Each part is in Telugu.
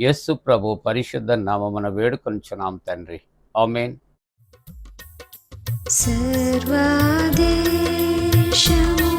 యేసు ప్రభు పరిశుద్ధ నామమున వేడుకొంచున్నాం తండ్రి. ఆమెన్. సర్వదేశములారా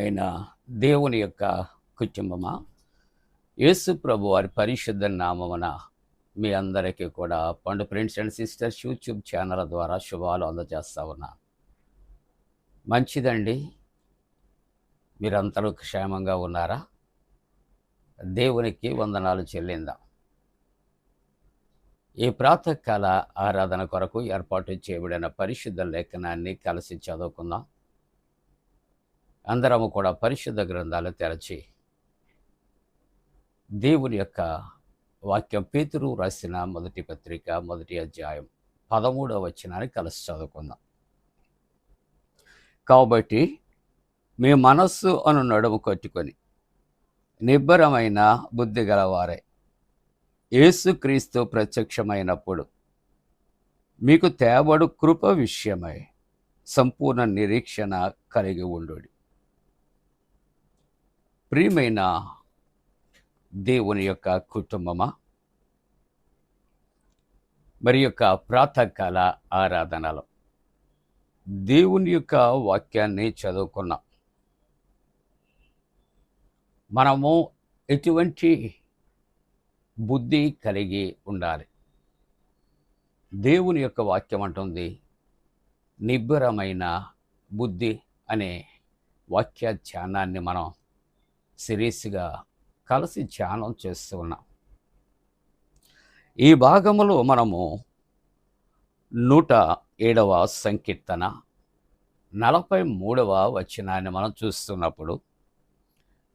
ప్రియమైన దేవుని యొక్క కుటుంబమా? యేసు ప్రభు వారి పరిశుద్ధ నామమున మీ అందరికీ కూడా పండు friends and sisters YouTube channel ద్వారా శుభాలు అందజేస్తా ఉన్నా. మంచిదండి. మీరందరూ క్షేమంగా ఉన్నారా? దేవునికి వందనాలు చెల్లిందాం. ఈ ప్రాతకాల ఆరాధన కొరకు ఏర్పాటు చేయబడిన పరిశుద్ధ లేఖనాన్ని కలిసి చదువుకుందాం. అందరము కూడా పరిశుద్ధ గ్రంథాలు తెరచి దేవుని యొక్క వాక్యం పేతురు రాసిన మొదటి పత్రిక మొదటి అధ్యాయం పదమూడవ వచనాన్ని కలిసి చదువుకుందాం. కాబట్టి మీ మనస్సు అను నడుము కట్టుకొని నిబ్బరమైన బుద్ధి గలవారే. యేసుక్రీస్తు ప్రత్యక్షమైనప్పుడు మీకు తేబడు కృప విషయమై సంపూర్ణ నిరీక్షణ కలిగి ఉండు ప్రియమైన దేవుని యొక్క కుటుంబమా? మరి యొక్క ప్రాతకాల ఆరాధనలో. దేవుని యొక్క వాక్యాన్ని చదువుకున్నాం. మనము ఎటువంటి బుద్ధి కలిగి ఉండాలి? దేవుని యొక్క వాక్యం అంటుంది నిబ్బరమైన బుద్ధి అనే వాక్య ధ్యానాన్ని మనం సిరీస్గా కలిసి ధ్యానం చేస్తూ ఉన్నాం. ఈ భాగములో మనము నూట ఏడవ సంకీర్తన నలభై మూడవ వచనాన్ని మనం చూస్తున్నప్పుడు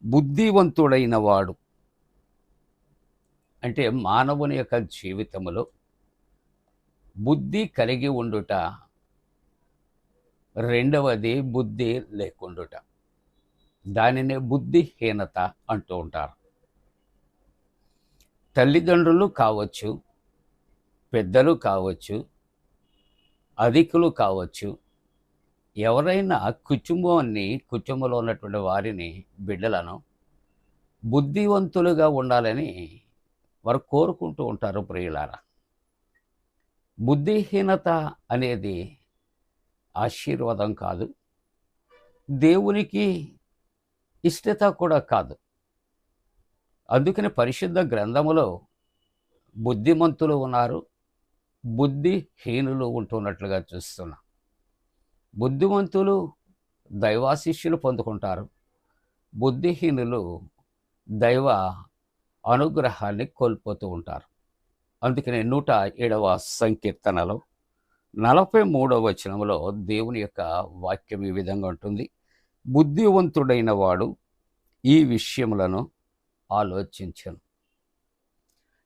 బుద్ధివంతుడైన వాడు అంటే మానవుని యొక్క జీవితంలో బుద్ధి కలిగి ఉండుట రెండవది బుద్ధి లేకుండుట. దానినే బుద్ధిహీనత అంటూ ఉంటారు. తల్లిదండ్రులు కావచ్చు పెద్దలు కావచ్చు అధికులు కావచ్చు ఎవరైనా కుటుంబాన్ని కుటుంబంలో ఉన్నటువంటి వారిని బిడ్డలను బుద్ధివంతులుగా ఉండాలని వారు కోరుకుంటూ ఉంటారు ప్రియులారా. బుద్ధిహీనత అనేది ఆశీర్వాదం కాదు. దేవునికి ఇష్టత కూడా కాదు. అందుకని పరిశుద్ధ గ్రంథములో బుద్ధిమంతులు ఉన్నారు బుద్ధిహీనులు ఉంటున్నట్లుగా చూస్తున్నాం. బుద్ధిమంతులు దైవాశిష్యులు పొందుకుంటారు బుద్ధిహీనులు దైవ అనుగ్రహాన్ని కోల్పోతూ ఉంటారు. అందుకనే నూట ఏడవ సంకీర్తనలో నలభై మూడవ వచనంలో దేవుని యొక్క వాక్యం ఈ విధంగా ఉంటుంది. బుద్ధివంతుడైన వాడు ఈ విషయములను ఆలోచించను.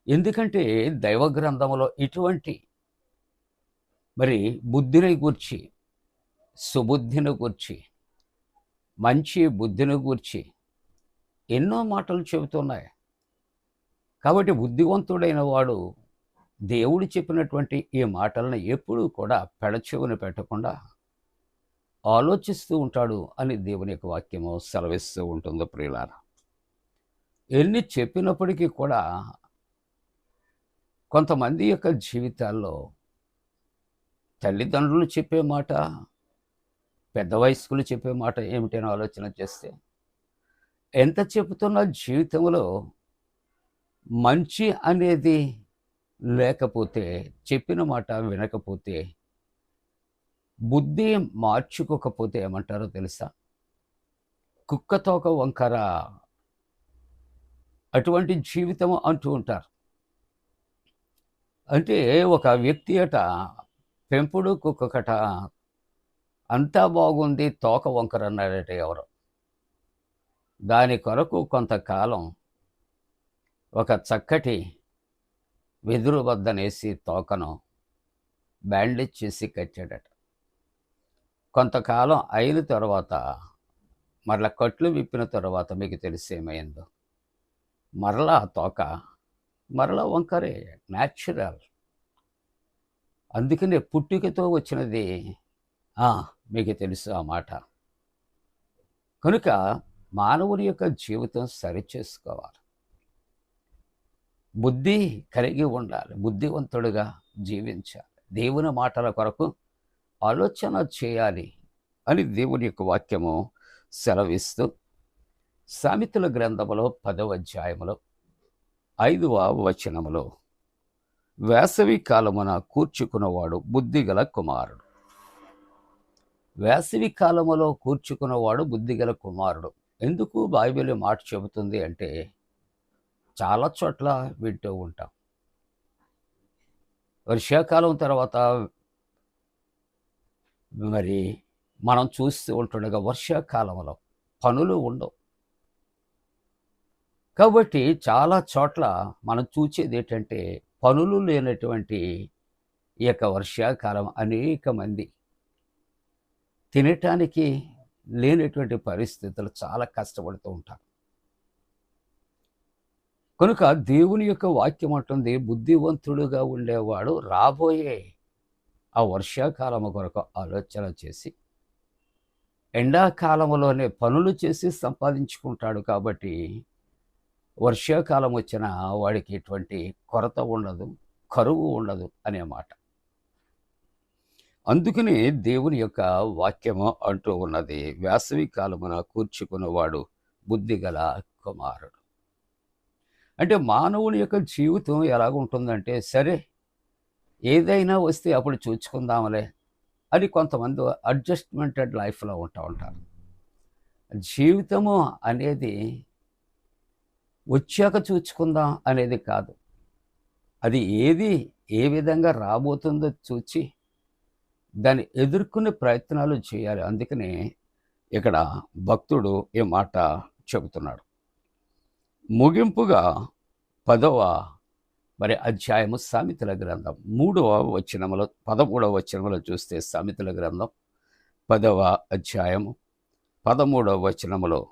ఎందుకంటే దైవ గ్రంథంలో ఇటువంటి మరి బుద్ధిని గూర్చి సుబుద్ధిని గూర్చి మంచి బుద్ధిని గూర్చి ఎన్నో మాటలు చెబుతున్నాయి. కాబట్టి బుద్ధివంతుడైన వాడు దేవుడు చెప్పినటువంటి ఈ మాటలను ఎప్పుడూ కూడా పెడచెవుని పెట్టకుండా ఆలోచిస్తూ ఉంటాడు అని దేవుని యొక్క వాక్యము సెలవిస్తూ ఉంటుంది ప్రియులారా. ఎన్ని చెప్పినప్పటికీ కూడా కొంతమంది యొక్క జీవితాల్లో తల్లిదండ్రులు చెప్పే మాట పెద్ద వయస్కులు చెప్పే మాట ఏమిటని ఆలోచన చేస్తే ఎంత చెబుతున్న జీవితంలో మంచి అనేది లేకపోతే చెప్పిన మాట వినకపోతే బుద్ధి మార్చుకోకపోతే ఏమంటారో తెలుసా? కుక్కతోక వంకర అటువంటి జీవితం అంటూ ఉంటారు. అంటే ఒక వ్యక్తి అట పెంపుడు కుక్కకట అంతా బాగుంది తోక వంకర అన్నాడట ఎవరు. దాని కొరకు కొంతకాలం ఒక చక్కటి వెదురు వద్దనేసి తోకను బ్యాండేజ్ చేసి కట్టాడట. కొంతకాలం అయిన తర్వాత మరల కట్లు విప్పిన తర్వాత మీకు తెలిసేమైందో మరలా తోక మరలా వంకరే న్యాచురల్ అందుకనే పుట్టుకతో వచ్చినది ఆ, మీకు తెలుసు ఆ మాట. కనుక మానవుని యొక్క జీవితం సరిచేసుకోవాలి. బుద్ధి కలిగి ఉండాలి. బుద్ధివంతుడుగా జీవించాలి. దేవుని మాటల కొరకు ఆలోచన చేయాలి అని దేవుని యొక్క వాక్యము సెలవిస్తూ సామెతల గ్రంథములో పదవ అధ్యాయములో ఐదవ వచనములో వేసవి కాలమున కూర్చుకున్నవాడు బుద్ధిగల కుమారుడు. వేసవి కాలములో కూర్చుకున్నవాడు బుద్ధిగల కుమారుడు. ఎందుకు బైబిల్ మాట చెబుతుంది అంటే చాలా చోట్ల వింటూ ఉంటాం. వర్షాకాలం తర్వాత మరి మనం చూస్తూ ఉంటుండగా వర్షాకాలంలో పనులు ఉండవు. కాబట్టి చాలా చోట్ల మనం చూసేది ఏంటంటే పనులు లేనటువంటి ఈ యొక్క వర్షాకాలం అనేక మంది తినటానికి లేనటువంటి పరిస్థితులు చాలా కష్టపడుతూ ఉంటారు. కనుక దేవుని యొక్క వాక్యం అంటుంది బుద్ధివంతుడుగా ఉండేవాడు రాబోయే ఆ వర్షాకాలము కొరకు ఆలోచన చేసి ఎండాకాలంలోనే పనులు చేసి సంపాదించుకుంటాడు కాబట్టి వర్షాకాలం వచ్చిన వాడికి ఎటువంటి కొరత ఉండదు కరువు ఉండదు అనే మాట. అందుకనే దేవుని యొక్క వాక్యము అంటూ ఉన్నది వేసవి కాలమున కూర్చుకున్నవాడు బుద్ధిగల కుమారుడు. అంటే మానవుని యొక్క జీవితం ఎలాగుంటుందంటే సరే ఏదైనా వస్తే అప్పుడు చూచుకుందాంలే అని కొంతమంది అడ్జస్ట్మెంటెడ్ లైఫ్లో ఉంటా ఉంటారు. జీవితము అనేది వచ్చాక చూచుకుందాం అనేది కాదు. అది ఏది ఏ విధంగా రాబోతుందో చూచి దాన్ని ఎదుర్కొనే ప్రయత్నాలు చేయాలి. అందుకనే ఇక్కడ భక్తుడు ఈ మాట చెబుతున్నాడు. ముగింపుగా పదవ మరి అధ్యాయము సామెతల గ్రంథం. మూడవ వచనములో పదమూడవ వచనములో చూస్తే సామెతల గ్రంథం పదవ అధ్యాయము పదమూడవ వచనములో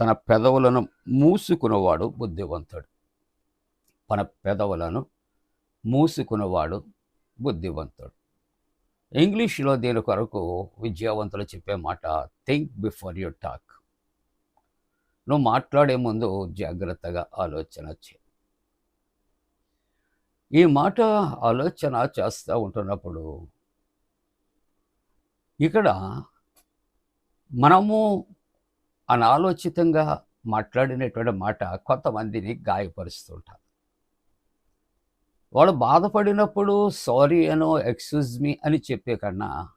తన పెదవులను మూసుకున్నవాడు బుద్ధివంతుడు. తన పెదవులను మూసుకున్నవాడు బుద్ధివంతుడు. ఇంగ్లీష్లో దీని కొరకు విద్యావంతులు చెప్పే మాట థింక్ బిఫోర్ యూ టాక్ నువ్వు మాట్లాడే ముందు జాగ్రత్తగా ఆలోచన చే ఈ మాట ఆలోచన చేస్తూ ఉంటున్నప్పుడు ఇక్కడ మనము అనాలోచితంగా మాట్లాడినటువంటి మాట కొంతమందిని గాయపరుస్తుంటారు. వాళ్ళు బాధపడినప్పుడు సారీ అనో ఎక్స్క్యూజ్ మీ అని చెప్పే కన్నా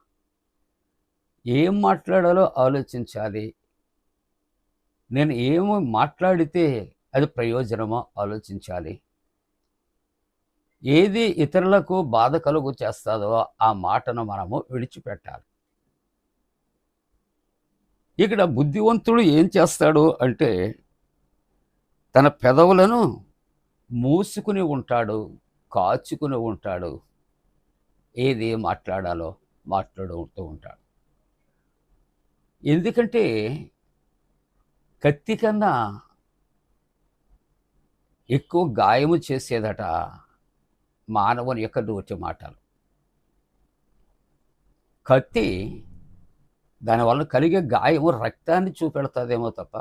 ఏం మాట్లాడాలో ఆలోచించాలి. నేను ఏమి మాట్లాడితే అది ప్రయోజనమో ఆలోచించాలి. ఏది ఇతరులకు బాధ కలుగు చేస్తుందో ఆ మాటను మనము విడిచిపెట్టాలి. ఇక్కడ బుద్ధివంతుడు ఏం చేస్తాడు అంటే తన పెదవులను మూసుకుని ఉంటాడు కాచుకుని ఉంటాడు. ఏది మాట్లాడాలో మాట్లాడుతూ ఉంటాడు. ఎందుకంటే కత్తి కన్నా ఎక్కువ గాయము చేసేదట మానవుని యొక్క నోటి మాటలు. కత్తి దానివల్ల కలిగే గాయము రక్తాన్ని చూపెడుతుందేమో తప్ప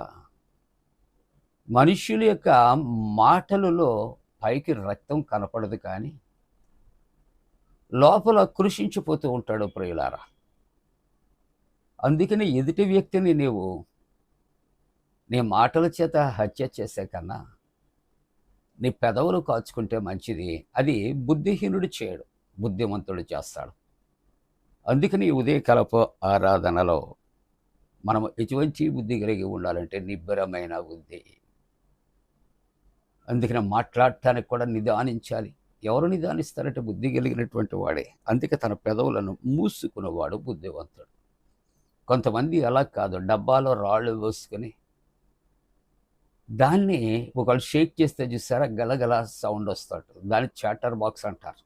మనుష్యుల యొక్క మాటలలో పైకి రక్తం కనపడదు కానీ లోపల కృషించిపోతూ ఉంటాడు ప్రియులారా. అందుకని ఎదుటి వ్యక్తిని నీవు నీ మాటల చేత హత్య చేసే కన్నా నీ పెదవులు కాచుకుంటే మంచిది. అది బుద్ధిహీనుడు చేయడు. బుద్ధిమంతుడు చేస్తాడు. అందుకని ఈ ఆరాధనలో మనం ఎటువంటి బుద్ధి కలిగి ఉండాలంటే నిబ్బరమైన బుద్ధి. అందుకని మాట్లాడటానికి కూడా నిదానించాలి. ఎవరు నిదానిస్తారంటే బుద్ధి కలిగినటువంటి వాడే. అందుకే తన పెదవులను మూసుకునేవాడు బుద్ధివంతుడు కొంతమంది అలా కాదు. డబ్బాలో రాళ్ళు వేసుకుని దాన్ని ఒకళ్ళు షేక్ చేస్తే చూసారా? గలగల సౌండ్ వస్తాడు. దాన్ని చాటర్ బాక్స్ అంటారు.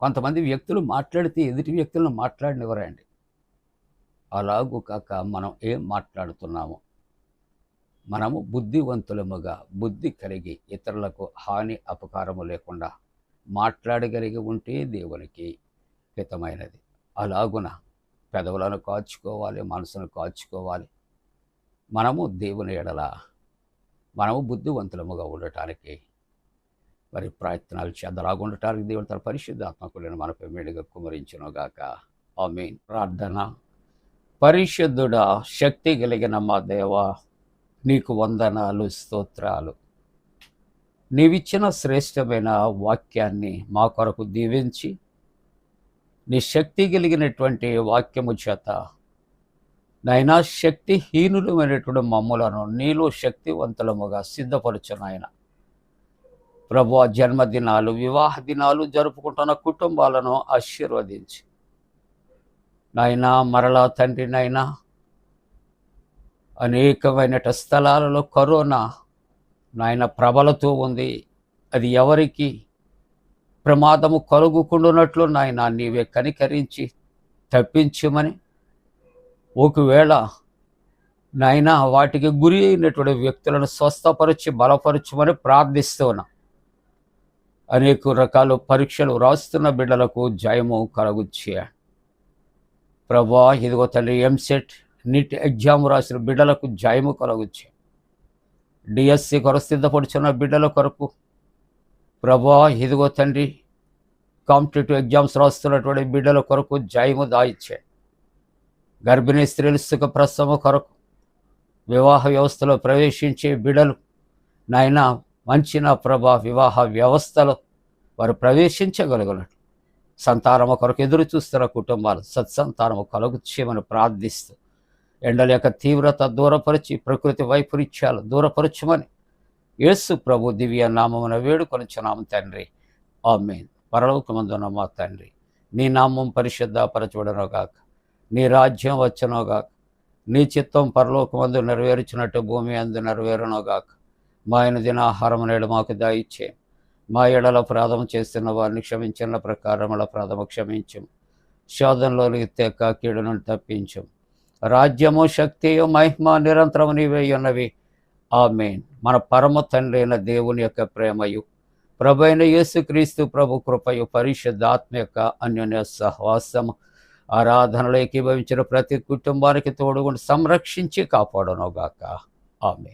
కొంతమంది వ్యక్తులు మాట్లాడితే ఎదుటి వ్యక్తులను మాట్లాడినవరండి. అలాగూ కాక మనం ఏం మాట్లాడుతున్నాము? మనము బుద్ధివంతులముగా బుద్ధి కలిగి ఇతరులకు హాని అపకారము లేకుండా మాట్లాడగలిగి ఉంటే దేవునికి హితమైనది. అలాగున పెదవులను కాచుకోవాలి మనసును కాచుకోవాలి. మనము దేవుని ఎడల మనము బుద్ధివంతులముగా ఉండటానికి మరి ప్రయత్నాలు చేద్దలాగా ఉండటానికి దేవుడు తన పరిశుద్ధాత్మకులను మనపై మేడుగా కుమరించునుగాక. ఆమె ప్రార్థన. పరిశుద్ధుడ శక్తి కలిగిన మా దేవ నీకు వందనాలు స్తోత్రాలు. నీవిచ్చిన శ్రేష్టమైన వాక్యాన్ని మా కొరకు దీవించి నీ శక్తి కలిగినటువంటి వాక్యము చేత నైనా శక్తిహీనులమైనటువంటి మమ్ములను నీలో శక్తివంతులముగా సిద్ధపరచు నాయన ప్రభు జన్మదినాలు వివాహ దినాలు జరుపుకుంటున్న కుటుంబాలను ఆశీర్వదించి. నాయనా మరలా తండ్రి నాయనా అనేకమైన స్థలాలలో కరోనా నాయన ప్రబలతో ఉంది. అది ఎవరికి ప్రమాదము కలుగుకుండునట్లు నాయన నీవే కనికరించి తప్పించమని ఒకవేళ నాయన వాటికి గురి అయినటువంటి వ్యక్తులను స్వస్థపరిచి బలపరచమని ప్రార్థిస్తూ ఉన్నా. అనేక రకాల పరీక్షలు రాస్తున్న బిడ్డలకు జయము కలగుచ్చే ప్రభా ఇదిగో తండ్రి ఎంసెట్ నీట్ ఎగ్జామ్ రాసిన బిడ్డలకు జయము కలగుచ్చే డిఎస్సి కొరకు సిద్ధపడుచున్న బిడ్డల కొరకు ప్రభా ఇదిగో తండ్రి కాంపిటేటివ్ ఎగ్జామ్స్ రాస్తున్నటువంటి బిడ్డల కొరకు జయము దాయిచ్చే గర్భిణీ స్త్రీలు సుఖ ప్రసవ కొరకు వివాహ వ్యవస్థలో ప్రవేశించే బిడలు నాయన మంచి నా ప్రభా వివాహ వ్యవస్థలో వారు ప్రవేశించగలుగునట్లు. సంతానము కొరకు ఎదురు చూస్తున్న కుటుంబాలు సత్సంతానము కలుగు చేయమని ప్రార్థిస్తూ ఎండల యొక్క తీవ్రత దూరపరిచి ప్రకృతి వైపరీత్యాలు దూరపరచమని యేసు ప్రభు దివ్య నామమున వేడుకొనుచున్నాము తండ్రి. ఆమె పరలోకమందున మా తండ్రి నీ నామం పరిశుద్ధపరచబడనుగాక. నీ రాజ్యం వచ్చనోగాక నీ చిత్తం పరలోకమందు నెరవేర్చినట్టు భూమి అందు నెరవేరునోగాక మా ఆయన దినాహారం నేడు మాకు దాయిచ్చే. మా ఎడల అపరాధం చేస్తున్న వారిని క్షమించిన ప్రకారముల అపరాధము క్షమించం శోధనలోనికి తెక్క కీడును తప్పించం రాజ్యము శక్తియు మహిమ నిరంతరము నీవే ఉన్నవి. ఆమెన్. మన పరమ తండ్రి అయిన దేవుని యొక్క ప్రేమయు ప్రభు అయిన యేసుక్రీస్తు ప్రభు కృపయు పరిశుద్ధాత్మ యొక్క అన్యోన్య సహవాసము. ఆరాధనలో ఏకీభవించిన ప్రతి కుటుంబానికి తోడుగుండి సంరక్షించి కాపాడనుగాక. ఆమె